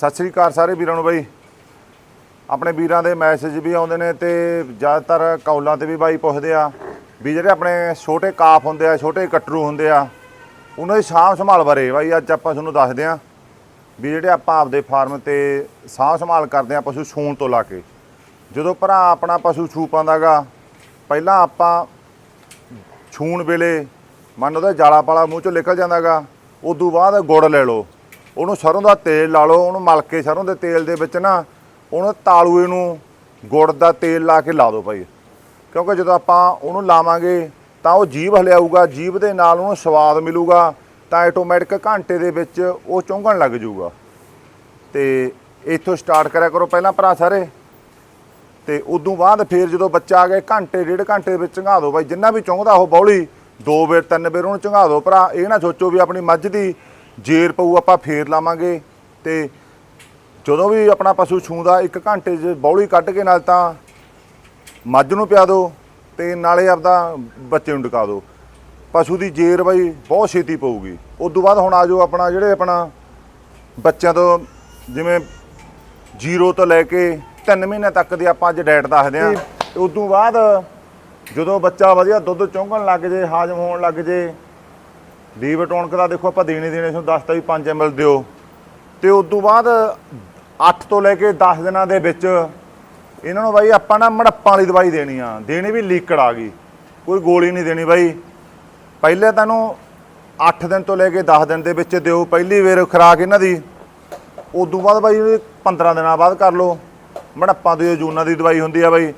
ਸਤਿ ਸ੍ਰੀ ਅਕਾਲ ਸਾਰੇ ਵੀਰਾਂ ਨੂੰ ਬਾਈ। ਆਪਣੇ ਵੀਰਾਂ ਦੇ ਮੈਸੇਜ ਵੀ ਆਉਂਦੇ ਨੇ ਤੇ ਜ਼ਿਆਦਾਤਰ ਕੌਲਾਂ ਤੇ ਵੀ ਬਾਈ ਪੁੱਛਦੇ ਆ ਵੀ ਜਿਹੜੇ ਆਪਣੇ ਛੋਟੇ ਕਾਫ ਹੁੰਦੇ ਆ, ਛੋਟੇ ਕਟਰੂ ਹੁੰਦੇ ਆ, ਉਹਨਾਂ ਦੀ ਸਾਂਭ ਸੰਭਾਲ ਬਾਰੇ ਬਾਈ ਅੱਜ ਆਪਾਂ ਤੁਹਾਨੂੰ ਦੱਸਦੇ ਆ ਵੀ ਜਿਹੜੇ ਆਪਾਂ ਆਪਦੇ ਫਾਰਮ ਤੇ ਸਾਂਭ ਸੰਭਾਲ ਕਰਦੇ ਆ ਪਸ਼ੂ ਸੂਣ ਤੋਂ ਲਾ ਕੇ। ਜਦੋਂ ਭਰਾ ਆਪਣਾ ਪਸ਼ੂ ਛੂ ਪਾਉਂਦਾਗਾ ਪਹਿਲਾਂ ਆਪਾਂ ਛੂਣ ਵੇਲੇ ਮੰਨ ਉਹਦਾ ਜਾਲਾ ਪਾਲਾ ਮੂੰਹ ਚੋਂ ਨਿਕਲ ਜਾਂਦਾਗਾ ਤੋਂ ਬਾਅਦ ਗੁੜ ਲੈ ਲਓ। ਉਹਨੂੰ ਸਰੋਂ ਦਾ ਤੇਲ ਲਾ ਲਓ, ਉਹਨੂੰ ਮਲ ਕੇ ਸਰੋਂ ਦੇ ਤੇਲ ਦੇ ਵਿੱਚ ਨਾ, ਉਹਨੂੰ ਤਾਲੂਏ ਨੂੰ ਗੁੜ ਦਾ ਤੇਲ ਲਾ ਕੇ ਲਾ ਦਿਓ ਭਾਈ। ਕਿਉਂਕਿ ਜਦੋਂ ਆਪਾਂ ਉਹਨੂੰ ਲਾਵਾਂਗੇ, ਤਾਂ ਉਹ ਜੀਭ ਹਲਿਆਊਗਾ ਜੀਭ ਦੇ ਨਾਲ ਉਹਨੂੰ ਸਵਾਦ ਮਿਲੂਗਾ, ਤਾਂ ਆਟੋਮੈਟਿਕ ਘੰਟੇ ਦੇ ਵਿੱਚ ਉਹ ਚੁੰਘਣ ਲੱਗ ਜਾਊਗਾ। ਤੇ ਇੱਥੋਂ ਸਟਾਰਟ ਕਰਿਆ ਕਰੋ ਪਹਿਲਾਂ ਭਰਾ ਸਾਰੇ। ਤੇ ਉਦੋਂ ਬਾਅਦ ਫਿਰ ਜਦੋਂ ਬੱਚਾ ਆ ਗਿਆ, ਘੰਟੇ, ਡੇਢ ਘੰਟੇ ਦੇ ਵਿੱਚ ਚੰਗਾ ਦਿਓ ਬਾਈ ਜਿੰਨਾ ਵੀ ਚੁੰਘਦਾ ਉਹ ਬੌਲੀ, ਦੋ ਵੇਰ, ਤਿੰਨ ਵੇਰ ਉਹਨੂੰ ਚੰਗਾ ਦਿਓ। ਭਰਾ, ਇਹ ਨਾ ਸੋਚੋ ਵੀ ਆਪਣੀ ਮੱਝ ਦੀ ਜੇਰ ਪਊ ਆਪਾਂ ਫੇਰ ਲਾਵਾਂਗੇ ਤੇ ਜਦੋਂ ਵੀ ਆਪਣਾ ਪਸ਼ੂ ਛੂੰਦਾ ਇੱਕ ਘੰਟੇ 'ਚ ਬੌਲੀ ਕੱਢ ਕੇ ਨਾਲ ਤਾਂ ਮੱਝ ਨੂੰ ਪਿਆ ਦਿਓ ਤੇ ਨਾਲੇ ਆਪਦਾ ਬੱਚੇ ਨੂੰ ਟਿਕਾ ਦਿਓ। ਪਸ਼ੂ ਦੀ ਜੇਰ ਬਾਈ ਬਹੁਤ ਛੇਤੀ ਪਊਗੀ। ਉਸ ਤੋਂ ਬਾਅਦ ਹੁਣ ਆਜੋ ਆਪਣਾ ਜਿਹੜੇ ਆਪਣਾ ਬੱਚਿਆਂ ਤੋਂ ਜਿਵੇਂ ਜ਼ੀਰੋ ਤੋਂ ਲੈ ਕੇ 3 ਮਹੀਨੇ ਤੱਕ ਦੀ ਆਪਾਂ ਅੱਜ ਡਾਈਟ ਦੱਸਦੇ ਆਂ ਤੇ ਉਸ ਤੋਂ ਬਾਅਦ ਜਦੋਂ ਬੱਚਾ ਵਧੀਆ ਦੁੱਧ ਚੁੰਘਣ ਲੱਗ ਜੇ ਹਾਜ਼ਮ ਹੋਣ ਲੱਗ ਜੇ ਲੀਵਰ ਟੋਨਕ ਦਾ ਦੇਖੋ ਆਪਾਂ ਦੇਣੇ ਦੇਣੇ ਤੁਹਾਨੂੰ ਦੱਸਤਾ ਵੀ 5 ml ਦਿਓ। ਤੇ ਉਸ ਤੋਂ ਬਾਅਦ 8 ਤੋਂ ਲੈ ਕੇ 10 ਦਿਨਾਂ ਦੇ ਵਿੱਚ ਇਹਨਾਂ ਨੂੰ ਬਾਈ ਆਪਾਂ ਨਾ ਮੜੱਪਾਂ ਵਾਲੀ ਦਵਾਈ ਦੇਣੀ ਆ। ਦੇਣੀ ਵੀ ਲੀਕੜ ਆ ਗਈ। ਕੋਈ ਗੋਲੀ ਨਹੀਂ ਦੇਣੀ ਬਾਈ। ਪਹਿਲੇ ਤੁਹਾਨੂੰ 8 ਦਿਨ ਤੋਂ ਲੈ ਕੇ 10 ਦਿਨ ਦੇ ਵਿੱਚ ਦਿਓ, ਪਹਿਲੀ ਵੇਰ ਖੁਰਾਕ ਇਹਨਾਂ ਦੀ। ਉਦੋਂ ਬਾਅਦ ਬਾਈ ਇਹਦੀ 15 ਦਿਨਾਂ ਬਾਅਦ ਕਰ ਲਓ। ਮੜੱਪਾਂ ਦੀ ਜੂਨਾ ਦੀ ਦਵਾਈ ਹੁੰਦੀ ਆ ਬਾਈ।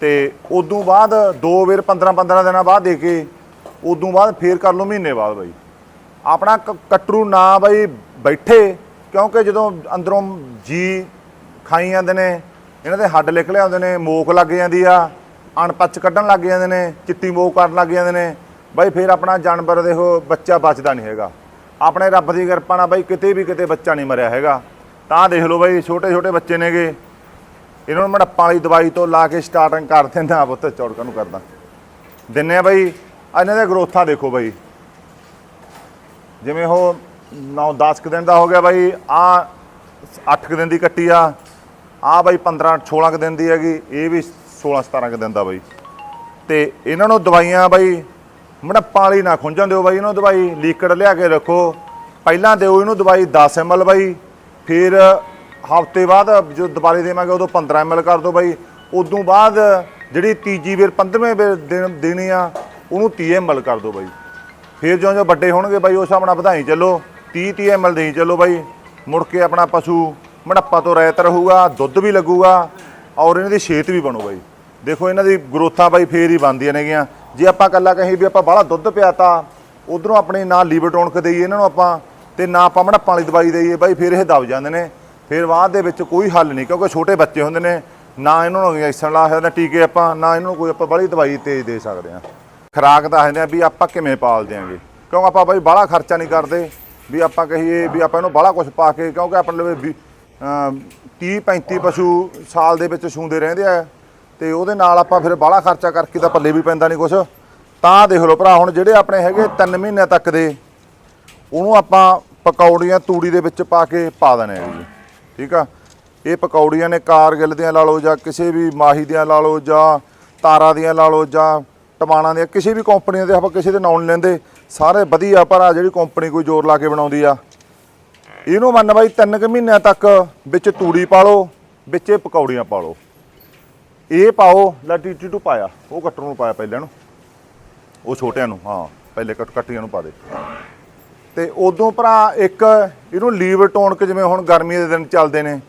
ਤੇ ਉਦੋਂ ਬਾਅਦ ਦੋ ਵੇਰ 15 15 ਦਿਨਾਂ ਬਾਅਦ ਦੇ ਕੇ ਉਦੋਂ ਬਾਅਦ ਫੇਰ ਕਰ ਲਓ ਮਹੀਨੇ ਬਾਅਦ ਬਾਈ। ਆਪਣਾ ਕ- ਕਟਰੂ ਨਾ ਬਾਈ ਬੈਠੇ, ਕਿਉਂਕਿ ਜਦੋਂ ਅੰਦਰੋਂ ਜੀ ਖਾਈ ਜਾਂਦੇ ਨੇ, ਇਹਨਾਂ ਦੇ ਹੱਡ ਨਿਕਲੇ ਆਉਂਦੇ ਨੇ ਮੋਕ ਲੱਗ ਜਾਂਦੀ ਆ ਅਣਪੱਚ ਕੱਢਣ ਲੱਗ ਜਾਂਦੇ ਨੇ, ਚਿੱਟੀ ਮੋਕ ਕਰਨ ਲੱਗ ਜਾਂਦੇ ਨੇ, ਬਾਈ ਫੇਰ ਆਪਣਾ ਜਾਨਵਰ ਦੇਖੋ ਬੱਚਾ ਬਚਦਾ ਨਹੀਂ ਹੈਗਾ। ਆਪਣੇ ਰੱਬ ਦੀ ਕਿਰਪਾ ਨਾਲ ਬਾਈ ਕਿਤੇ ਵੀ ਕਿਤੇ ਬੱਚਾ ਨਹੀਂ ਮਰਿਆ ਹੈਗਾ। ਤਾਂ ਦੇਖ ਲਓ ਬਾਈ ਛੋਟੇ ਛੋਟੇ ਬੱਚੇ ਨੇਗੇ। ਇਹਨਾਂ ਨੂੰ ਮੜੱਪਾਂ ਵਾਲੀ ਦਵਾਈ ਤੋਂ ਲਾ ਕੇ ਸਟਾਰਟਿੰਗ ਕਰ ਦਿੰਦਾ ਪੁੱਤ ਚੌੜਕਾਂ ਨੂੰ ਕਰਦਾ। ਦਿੰਨੇ ਆ ਬਾਈ ਇਹਨਾਂ ਦੇ ਗਰੋਥਾਂ ਦੇਖੋ ਬਾਈ। ਜਿਵੇਂ ਉਹ 9-10 ਕੁ ਦਿਨ ਦਾ ਹੋ ਗਿਆ ਬਾਈ, ਆ 8 ਕੁ ਦਿਨ ਦੀ ਕੱਟੀ ਆ ਆ ਬਾਈ 15-16 ਕੁ ਦਿਨ ਦੀ ਹੈਗੀ, ਇਹ ਵੀ 16-17 ਕੁ ਦਿਨ ਦਾ ਬਾਈ। ਤੇ ਇਹਨਾਂ ਨੂੰ ਦਵਾਈਆਂ ਬਾਈ ਮੜੱਪਾਂ ਵਾਲੀ ਨਾ ਖੁੰਝਣ ਦਿਓ ਬਾਈ, ਇਹਨਾਂ ਨੂੰ ਦਵਾਈ ਲੀਕੜ ਲਿਆ ਕੇ ਰੱਖੋ। ਪਹਿਲਾਂ ਦਿਓ ਇਹਨੂੰ ਦਵਾਈ 10 ml ਬਾਈ, ਫਿਰ ਹਫ਼ਤੇ ਬਾਅਦ ਜਦੋਂ ਦੁਬਾਰੇ ਦੇਵਾਂਗੇ ਉਦੋਂ 15 ml ਕਰ ਦਿਓ ਬਾਈ। ਉਦੋਂ ਬਾਅਦ ਜਿਹੜੀ ਤੀਜੀ ਵੇਰ 15ਵੇਂ ਵੇਰ ਦੇਣ- ਦੇਣੀ ਆ ਉਹਨੂੰ 30 ml ਕਰ ਦਿਓ ਬਾਈ। ਫਿਰ ਜਿਉਂ ਜਿਉਂ ਵੱਡੇ ਹੋਣਗੇ ਬਾਈ, ਉਸ ਹਿਸਾਬ ਨਾਲ ਵਧਾਈ ਚੱਲੋ। 30 30 ml ਦੇਈ ਚੱਲੋ ਬਾਈ। ਮੁੜ ਕੇ ਆਪਣਾ ਪਸ਼ੂ ਮੜੱਪਾ ਤੋਂ ਰਹਿਤ ਰਹੂਗਾ, ਦੁੱਧ ਵੀ ਲੱਗੂਗਾ ਔਰ ਇਹਨਾਂ ਦੀ ਸਿਹਤ ਵੀ ਬਣੂ ਬਾਈ। ਦੇਖੋ ਇਹਨਾਂ ਦੀ ਗਰੋਥਾਂ ਬਾਈ ਫੇਰ ਹੀ ਬਣਦੀਆਂ ਨੇਗੀਆਂ। ਜੇ ਆਪਾਂ ਕੱਲਾ ਕਹੀਂ ਵੀ ਆਪਾਂ ਬਾਹਲਾ ਦੁੱਧ ਪਿਆਤਾ, ਉਧਰੋਂ ਆਪਣੀ ਨਾ ਲੀਵਰ ਟੋਨਕ ਦੇਈਏ ਇਹਨਾਂ ਨੂੰ ਆਪਾਂ ਤੇ ਨਾ ਆਪਾਂ ਮੜੱਪਾਂ ਵਾਲੀ ਦਵਾਈ ਦੇਈਏ ਬਾਈ, ਫਿਰ ਇਹ ਦਬ ਜਾਂਦੇ ਨੇ। ਫਿਰ ਬਾਅਦ ਦੇ ਵਿੱਚ ਕੋਈ ਹੱਲ ਨਹੀਂ, ਕਿਉਂਕਿ ਛੋਟੇ ਬੱਚੇ ਹੁੰਦੇ ਨੇ, ਨਾ ਇਹਨਾਂ ਨੂੰ ਇੰਜੈਕਸ਼ਨ ਲਾ ਸਕਦੇ ਟੀਕੇ ਆਪਾਂ, ਨਾ ਇਹਨਾਂ ਨੂੰ ਕੋਈ ਆਪਾਂ ਬੜੀ ਦਵਾਈ ਤੇਜ਼ ਦੇ ਸਕਦੇ ਆ ਖਰਾਕ ਦੱਸਦੇ ਆ ਵੀ ਆਪਾਂ ਕਿਵੇਂ ਪਾਲ ਦਿਆਂਗੇ? ਕਿਉਂਕਿ ਆਪਾਂ ਬਾਈ ਬਾਹਲਾ ਖਰਚਾ ਨਹੀਂ ਕਰਦੇ? ਵੀ ਆਪਾਂ ਕਹੀਏ ਵੀ ਆਪਾਂ ਇਹਨੂੰ ਬਾਹਲਾ ਕੁਝ ਪਾ ਕੇ, ਕਿਉਂਕਿ ਆਪਣੇ ਲਵੇ 30 35 ਪਸ਼ੂ ਸਾਲ ਦੇ ਵਿੱਚ ਸੂੰਦੇ ਰਹਿੰਦੇ ਆ। ਤੇ ਉਹਦੇ ਨਾਲ ਆਪਾਂ ਫਿਰ ਬਾਹਲਾ ਖਰਚਾ ਕਰਕੇ ਤਾਂ ਪੱਲੇ ਵੀ ਪੈਂਦਾ ਨਹੀਂ ਕੁਛ। ਤਾਂ ਦੇਖ ਲਓ ਭਰਾ, ਹੁਣ ਜਿਹੜੇ ਆਪਣੇ ਹੈਗੇ 3 ਮਹੀਨਿਆਂ ਤੱਕ ਦੇ, ਉਹਨੂੰ ਆਪਾਂ ਪਕੌੜੀਆਂ ਤੂੜੀ ਦੇ ਵਿੱਚ ਪਾ ਕੇ ਪਾ ਦੇਣੇ ਆ ਜੀ। ਠੀਕ ਆ? ਇਹ ਪਕੌੜੀਆਂ ਨੇ ਕਾਰਗਿਲ ਦੀਆਂ ਲਾ ਲਓ ਜਾਂ ਕਿਸੇ ਵੀ ਮਾਹੀ ਦੀਆਂ ਲਾ ਲਓ ਜਾਂ ਤਾਰਾ ਦੀਆਂ ਲਾ ਲਓ ਜਾਂ ਟਮਾਣਾ ਦੀਆਂ, ਕਿਸੇ ਵੀ ਕੰਪਨੀ ਦੇ ਆਪਾਂ ਕਿਸੇ ਦੇ ਨਾਂ ਨਹੀਂ ਲੈਂਦੇ। ਸਾਰੇ ਵਧੀਆ, ਪਰ ਆ ਜਿਹੜੀ ਕੰਪਨੀ ਕੋਈ ਜ਼ੋਰ ਲਾ ਕੇ ਬਣਾਉਂਦੀ ਆ। ਇਹਨੂੰ ਮੰਨ ਬਾਈ 3 ਕੁ ਮਹੀਨਿਆਂ ਤੱਕ ਵਿੱਚ ਤੂੜੀ ਪਾ ਲਓ, ਵਿੱਚ ਇਹ ਪਕੌੜੀਆਂ ਪਾ ਲਓ। ਇਹ ਪਾਓ ਲੈ ਟੂ ਪਾਇਆ, ਉਹ ਕੱਟਰ ਨੂੰ ਪਾਇਆ ਪਹਿਲਾਂ ਨੂੰ ਉਹ ਛੋਟਿਆਂ ਨੂੰ, ਹਾਂ, ਪਹਿਲੇ ਕੱਟ ਕੱਟੀਆਂ ਨੂੰ ਪਾ ਦੇ। ਤੇ ਉਦੋਂ ਭਰਾ ਇੱਕ, ਇਹਨੂੰ ਲੀਵਰ ਟੋਨਕ ਜਿਵੇਂ ਹੁਣ ਗਰਮੀ ਦੇ ਦਿਨ ਚੱਲਦੇ ਨੇ।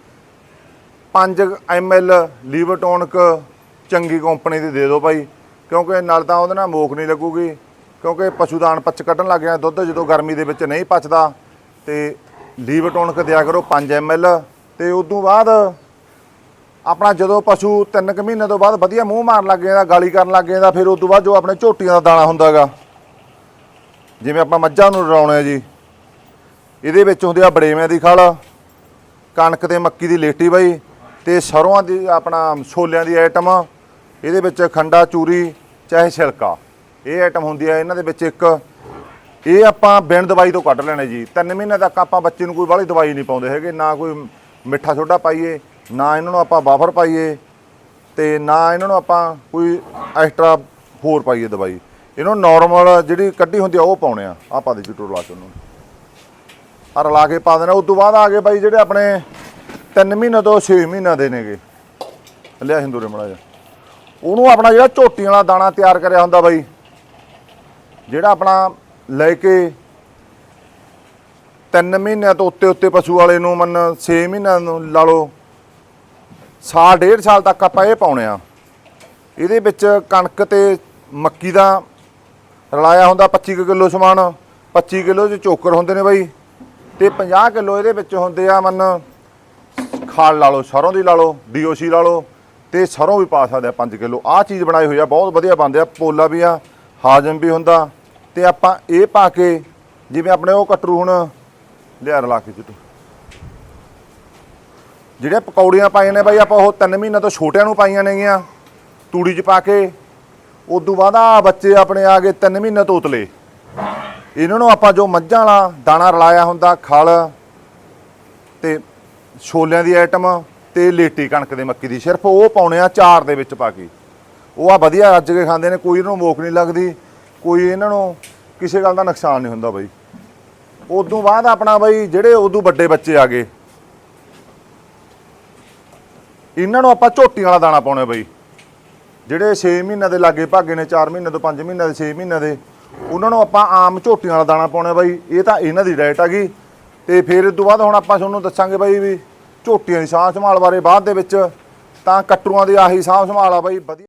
5 ml ਲੀਵਰ ਟੋਨਕ ਚੰਗੀ ਕੰਪਨੀ ਦੀ ਦੇ ਦਿਓ ਭਾਈ ਕਿਉਂਕਿ ਨਾਲ ਤਾਂ ਉਹਦੇ ਨਾਲ ਮੋਖ ਨਹੀਂ ਲੱਗੂਗੀ, ਕਿਉਂਕਿ ਪਸ਼ੂ ਦਾਣ ਪੱਚ ਕੱਢਣ ਲੱਗ ਗਿਆ ਦੁੱਧ ਜਦੋਂ ਗਰਮੀ ਦੇ ਵਿੱਚ ਨਹੀਂ ਪਚਦਾ ਤੇ ਲੀਵਰ ਟੋਨਕ ਦਿਆ ਕਰੋ 5 ml ਤੇ ਤੋਂ ਬਾਅਦ ਆਪਣਾ ਜਦੋਂ ਪਸ਼ੂ 3 ਕੁ ਮਹੀਨੇ ਤੋਂ ਬਾਅਦ ਵਧੀਆ ਮੂੰਹ ਮਾਰਨ ਲੱਗ ਜਾਂਦਾ, ਗਾਲੀ ਕਰਨ ਲੱਗ ਜਾਂਦਾ, ਫਿਰ ਉਦੋਂ ਬਾਅਦ ਜੋ ਆਪਣੇ ਝੋਟੀਆਂ ਦਾ ਦਾਣਾ ਹੁੰਦਾਗਾ ਜਿਵੇਂ ਆਪਾਂ ਮੱਝਾਂ ਨੂੰ ਰਲਾਉਣੇ ਆ ਜੀ, ਇਹਦੇ ਵਿੱਚ ਹੁੰਦੇ ਆ ਬੜੇਵਿਆਂ ਦੀ ਖਲ, ਕਣਕ ਤੇ ਮੱਕੀ ਦੀ ਲੇਟੀ ਬਾਈ, ਤੇ ਸਰੋਂ ਦੀ ਆਪਣਾ ਛੋਲਿਆਂ ਦੀ ਆਈਟਮ ਇਹਦੇ ਵਿੱਚ ਖੰਡਾ, ਚੂਰੀ ਚਾਹੇ ਛਿਲਕਾ। ਇਹ ਆਈਟਮ ਹੁੰਦੀ ਹੈ, ਇਹਨਾਂ ਦੇ ਵਿੱਚ ਇੱਕ। ਇਹ ਆਪਾਂ ਬਿਨ ਦਵਾਈ ਤੋਂ ਕੱਢ ਲੈਣੇ ਜੀ। 3 ਮਹੀਨੇ ਤੱਕ ਆਪਾਂ ਬੱਚੇ ਨੂੰ ਕੋਈ ਵਾਲੀ ਦਵਾਈ ਨਹੀਂ ਪਾਉਂਦੇ ਹੈਗੇ। ਨਾ ਕੋਈ ਮਿੱਠਾ ਸੋਡਾ ਪਾਈਏ, ਨਾ ਇਹਨਾਂ ਨੂੰ ਆਪਾਂ ਬਾਫਰ ਪਾਈਏ ਤੇ ਨਾ ਇਹਨਾਂ ਨੂੰ ਆਪਾਂ ਕੋਈ ਐਕਸਟਰਾ ਹੋਰ ਪਾਈਏ ਦਵਾਈ। ਇਹਨੂੰ ਨਾਰਮਲ ਜਿਹੜੀ ਕੱਢੀ ਹੁੰਦੀ ਆ, ਉਹ ਪਾਉਣੇ ਆ। ਆ ਪਾ ਦੇ ਜੀ ਟੋਲਾ ਚ ਉਹਨੂੰ। ਆ ਰਲਾ ਕੇ ਪਾ ਦੇਣਾ। ਉਸ ਤੋਂ ਬਾਅਦ ਆ ਗਏ ਬਾਈ ਜਿਹੜੇ ਆਪਣੇ 3 ਮਹੀਨੇ ਤੋਂ 6 ਮਹੀਨੇ ਦੇ ਨੇਗੇ। ਲਿਆ ਹਿੰਦੂਰੇ ਮੜਾ ਜਾ ਉਹਨੂੰ ਆਪਣਾ ਜਿਹੜਾ ਝੋਟੀਆਂ ਵਾਲਾ ਦਾਣਾ ਤਿਆਰ ਕਰਿਆ ਹੁੰਦਾ ਬਾਈ, ਜਿਹੜਾ ਆਪਣਾ ਲੈ ਕੇ 3 ਮਹੀਨਿਆਂ ਤੋਂ ਉੱਤੇ ਉੱਤੇ ਪਸ਼ੂ ਵਾਲੇ ਨੂੰ ਮੰਨ 6 ਮਹੀਨਿਆਂ ਨੂੰ ਲਾ ਲਓ, ਸਾਲ ਡੇਢ ਸਾਲ ਤੱਕ ਆਪਾਂ ਇਹ ਪਾਉਣੇ ਆ। ਇਹਦੇ ਵਿੱਚ ਕਣਕ ਤੇ ਮੱਕੀ ਦਾ ਰਲਾਇਆ ਹੁੰਦਾ 25 ਕਿਲੋ ਸਮਾਨ 25 ਕਿਲੋ ਚ ਚੋਕਰ ਹੁੰਦੇ ਨੇ ਬਾਈ ਤੇ 50 ਕਿਲੋ ਇਹਦੇ ਵਿੱਚ ਹੁੰਦੇ ਆ ਮੰਨ, ਖਾਲ ਲਾ ਲਓ, ਸਰੋਂ ਦੀ ਲਾ ਲਓ ਡੀਓਸੀ ਲਾ ਲਓ ਤੇ ਸਰੋਂ ਵੀ ਪਾ ਸਕਦੇ ਆ 5 ਕਿਲੋ। ਆਹ ਚੀਜ਼ ਬਣਾਈ ਹੋਈ ਆ, ਬਹੁਤ ਵਧੀਆ ਬਣਦੇ ਆ। ਪੋਲਾ ਵੀ ਆ, ਹਾਜ਼ਮ ਵੀ ਹੁੰਦਾ। ਤੇ ਆਪਾਂ ਇਹ ਪਾ ਕੇ ਜਿਵੇਂ ਆਪਣੇ ਉਹ ਕਟਰੂ ਹੁਣ ਲਿਆ ਰਲਾ ਕੇ ਚਿੱਟੂ। ਜਿਹੜੇ ਪਕੌੜੀਆਂ ਪਾਈਆਂ ਨੇ ਬਾਈ, ਆਪਾਂ ਉਹ 3 ਮਹੀਨੇ ਤੋਂ ਛੋਟਿਆਂ ਨੂੰ ਪਾਈਆਂ ਨੇਗੀਆਂ। ਤੂੜੀ 'ਚ ਪਾ ਕੇ, ਉਦੋਂ ਬਾਅਦ ਆ ਬੱਚੇ ਆਪਣੇ ਆ ਗਏ 3 ਮਹੀਨੇ ਤੋਂ ਉਤਲੇ। ਇਹਨਾਂ ਨੂੰ ਆਪਾਂ ਜੋ ਮੱਝਾਂ ਵਾਲਾ ਦਾਣਾ ਰਲਾਇਆ ਹੁੰਦਾ, ਖਲ ਤੇ ਛੋਲਿਆਂ ਦੀ ਆਈਟਮ ਤੇ ਲੇਟੀ ਕਣਕ ਦੇ ਮੱਕੀ ਦੀ ਸਿਰਫ ਉਹ ਪਾਉਣੇ ਆ ਚਾਰ ਦੇ ਵਿੱਚ ਪਾ ਕੇ। ਉਹ ਆ ਵਧੀਆ ਰੱਜ ਕੇ ਖਾਂਦੇ ਨੇ, ਕੋਈ ਇਹਨੂੰ ਮੋਕ ਨਹੀਂ ਲੱਗਦੀ, ਕੋਈ ਇਹਨਾਂ ਨੂੰ ਕਿਸੇ ਗੱਲ ਦਾ ਨੁਕਸਾਨ ਨਹੀਂ ਹੁੰਦਾ ਬਾਈ। ਉਦੋਂ ਬਾਅਦ ਆਪਣਾ ਬਾਈ ਜਿਹੜੇ ਉਦੋਂ ਵੱਡੇ ਬੱਚੇ ਆ ਗਏ, ਇਹਨਾਂ ਨੂੰ ਆਪਾਂ ਝੋਟੀ ਵਾਲਾ ਦਾਣਾ ਪਾਉਣਾ ਬਾਈ। ਜਿਹੜੇ 6 ਮਹੀਨਿਆਂ ਦੇ ਲਾਗੇ ਭਾਗੇ ਨੇ 4 ਮਹੀਨੇ ਤੋਂ 5 ਮਹੀਨਿਆਂ ਦੇ 6 ਮਹੀਨਿਆਂ ਦੇ, ਉਹਨਾਂ ਨੂੰ ਆਪਾਂ ਆਮ ਝੋਟੀਆਂ ਵਾਲਾ ਦਾਣਾ ਪਾਉਣਾ ਬਾਈ, ਇਹ ਤਾਂ ਇਹਨਾਂ ਦੀ ਡਾਇਟ ਹੈਗੀ ਤੇ ਫਿਰ ਇਸ ਤੋਂ ਬਾਅਦ ਹੁਣ ਆਪਾਂ ਤੁਹਾਨੂੰ ਦੱਸਾਂਗੇ ਬਾਈ ਵੀ ਝੋਟੀਆਂ ਦੀ ਸਾਂਭ ਸੰਭਾਲ ਬਾਰੇ ਬਾਅਦ ਦੇ ਵਿੱਚ ਤਾਂ ਕਟਰੂਆਂ ਦੀ ਆਹੀ ਸਾਂਭ ਸੰਭਾਲ ਆ ਬਾਈ, ਵਧੀਆ।